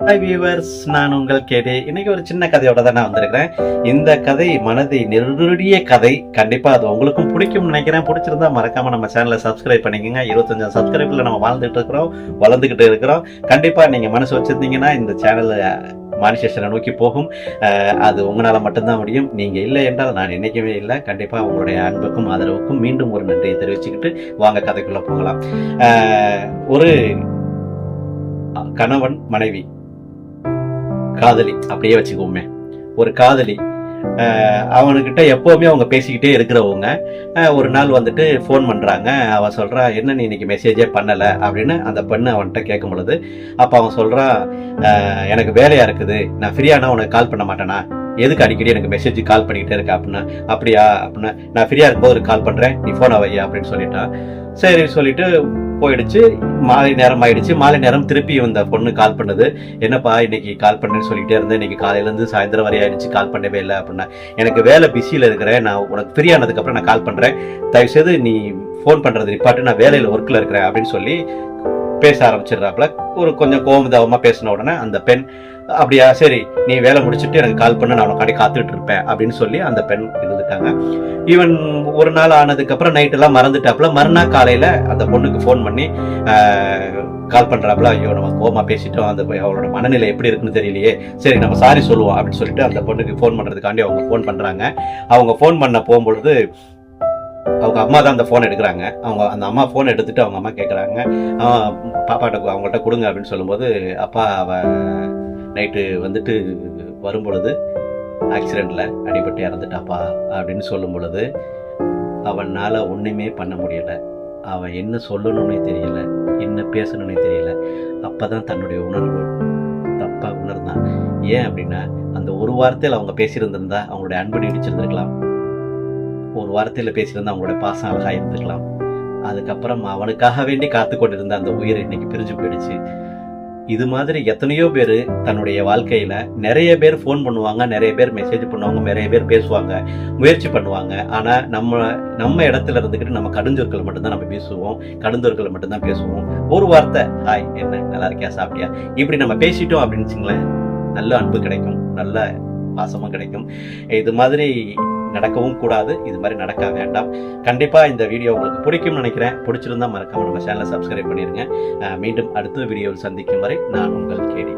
Hi viewers நான் உங்கள் கேடி இன்னைக்கு ஒரு சின்ன கதையோட தான் நான் வந்திருக்கிறேன். இந்த கதை மனதை நெருடிய கதை. கண்டிப்பா அது உங்களுக்கும் பிடிக்கும் நினைக்கிறேன். பிடிச்சிருந்தா மறக்காம நம்ம சேனலை சப்ஸ்கிரைப் பண்ணிக்கோங்க. இருபத்தஞ்சாம் சப்ஸ்கிரைப்ல நம்ம வாழ்ந்துட்டு இருக்கிறோம். வளர்ந்துகிட்டு இருக்கிறோம். கண்டிப்பா நீங்க மனசு வச்சிருந்தீங்கன்னா இந்த சேனல் மானிசேஷனை நோக்கி போகும். அஹ், அது உங்களால் மட்டும்தான் முடியும். நீங்க இல்லை என்றால் நான் நினைக்கவே இல்லை. கண்டிப்பா உங்களுடைய அன்புக்கும் ஆதரவுக்கும் மீண்டும் ஒரு நன்றியை தெரிவிச்சுக்கிட்டு வாங்க கதைக்குள்ள போகலாம். ஒரு கணவன் மனைவி. காதலி அப்படியே வச்சுக்கோமே. ஒரு காதலி அவனுக்கிட்ட எப்போவுமே அவங்க பேசிக்கிட்டே இருக்கிறவங்க ஒரு நாள் வந்துட்டு ஃபோன் பண்ணுறாங்க அவன் சொல்கிறான் என்ன நீ இன்னைக்கு மெசேஜே பண்ணலை? அப்படின்னு அந்த பெண்ணு அவன்கிட்ட கேட்கும் பொழுது அப்போ அவன் சொல்கிறான் எனக்கு வேலையாக இருக்குது. நான் ஃப்ரீயானா உனக்கு கால் பண்ண மாட்டேனா? எதுக்கு அடிக்கடி எனக்கு மெசேஜ் கால் பண்ணிக்கிட்டே இருக்க? அப்படின்னா அப்படியா அப்படின்னா நான் ஃப்ரீயாக இருக்கும்போது ஒரு கால் பண்ணுறேன் நீ ஃபோன் வையா அப்படின்னு சொல்லிட்டான் சரி சொல்லிட்டு போயிடுச்சு. மாலை நேரம் ஆயிடுச்சு. மாலை நேரம் திருப்பி அந்த பொண்ணு கால் பண்ணுது. என்னப்பா இன்னைக்கு கால் பண்ணேன்னு சொல்லிட்டே இருந்தேன். இன்னைக்கு காலையிலேருந்து சாயந்தரம் வரை ஆயிடுச்சு. கால் பண்ணவே இல்லை அப்படின்னா எனக்கு வேலை பிஸியில் இருக்கிறேன். நான் உனக்கு ஃப்ரீ ஆனதுக்கப்புறம் நான் கால் பண்ணுறேன் தயவுசெய்து நீ ஃபோன் பண்ணுறது நிப்பாட்டு. நான் வேலையில் ஒர்க்கில் இருக்கிறேன் அப்படின்னு சொல்லி பேச ஆரம்பிச்சிடுறாப்புல. ஒரு கொஞ்சம் கோமதாவமாக பேசின உடனே அந்த பெண் அப்படியா சரி நீ வேலை முடிச்சுட்டு எனக்கு கால் பண்ண நான் உனக்காண்டி காத்துட்டு இருப்பேன் அப்படின்னு சொல்லி அந்த பெண் இருந்துட்டாங்க. ஈவன் ஒரு நாள் ஆனதுக்கப்புறம் நைட்டெல்லாம் மறந்துட்டாப்புல. மறுநாள் காலையில் அந்த பொண்ணுக்கு ஃபோன் பண்ணி கால் பண்ணுறாப்புல ஐயோ நம்ம கோமா பேசிட்டோம். அந்த அவளோட மனநிலை எப்படி இருக்குன்னு தெரியலையே. சரி நம்ம சாரி சொல்லுவோம் அப்படின்னு சொல்லிட்டு அந்த பொண்ணுக்கு ஃபோன் பண்ணுறதுக்காண்டி அவங்க ஃபோன் பண்ணுறாங்க அவங்க ஃபோன் பண்ண போகும்பொழுது அவங்க அம்மா தான் அந்த ஃபோன் எடுக்கிறாங்க. அவங்க அந்த அம்மா ஃபோன் எடுத்துட்டு அவங்க அம்மா கேட்குறாங்க பாப்பாட்ட அவங்கள்ட்ட கொடுங்க அப்படின்னு சொல்லும்போது அப்பா அவ நைட்டு வந்துட்டு வரும் பொழுது ஆக்சிடெண்ட்டில் அடிபட்டு இறந்துட்டாப்பா அப்படின்னு சொல்லும் பொழுது அவனால் ஒன்றுமே பண்ண முடியலை. அவன் என்ன சொல்லணும்னே தெரியல. என்ன பேசணும்னே தெரியல. அப்போ தான் தன்னுடைய உணர்வு தப்பாக உணர்ந்தான். ஏன் அப்படின்னா அந்த ஒரு வார்த்தையில் அவங்க பேசியிருந்திருந்தா அவங்களுடைய அன்பு நீடிச்சிருந்திருக்கலாம். ஒரு வார்த்தையில் பேசியிருந்தா அவங்களோட பாசம் அழகாக இருந்துக்கலாம். அதுக்கப்புறம் அவனுக்காக வேண்டி காத்து கொண்டிருந்த அந்த உயிர் இன்னைக்கு பிரிஞ்சு போயிடுச்சு. இது மாதிரி எத்தனையோ பேர் தன்னுடைய வாழ்க்கையில் நிறைய பேர் ஃபோன் பண்ணுவாங்க நிறைய பேர் மெசேஜ் பண்ணுவாங்க நிறைய பேர் பேசுவாங்க முயற்சி பண்ணுவாங்க. ஆனால் நம்ம நம்ம இடத்துல இருந்துக்கிட்டு நம்ம கடுஞ்சொற்கள் மட்டும்தான் நம்ம பேசுவோம். கடுஞ்சொற்களை மட்டும்தான் பேசுவோம். ஒரு வார்த்தை ஹாய் என்ன நல்லா இருக்கியா சாப்பிட்டியா? இப்படி நம்ம பேசிட்டோம் அப்படின்னு வச்சுங்களேன் நல்ல அன்பு கிடைக்கும் நல்ல பாசமாக கிடைக்கும். இது மாதிரி நடக்கவும் கூடாது. இது மாதிரி நடக்க வேண்டாம். கண்டிப்பாக இந்த வீடியோ உங்களுக்கு பிடிக்கும்னு நினைக்கிறேன். பிடிச்சிருந்தா மறக்காம நம்ம சேனலை சப்ஸ்கிரைப் பண்ணிடுங்க மீண்டும் அடுத்த வீடியோவில் சந்திக்கும் வரை நான் உங்கள் கேடி.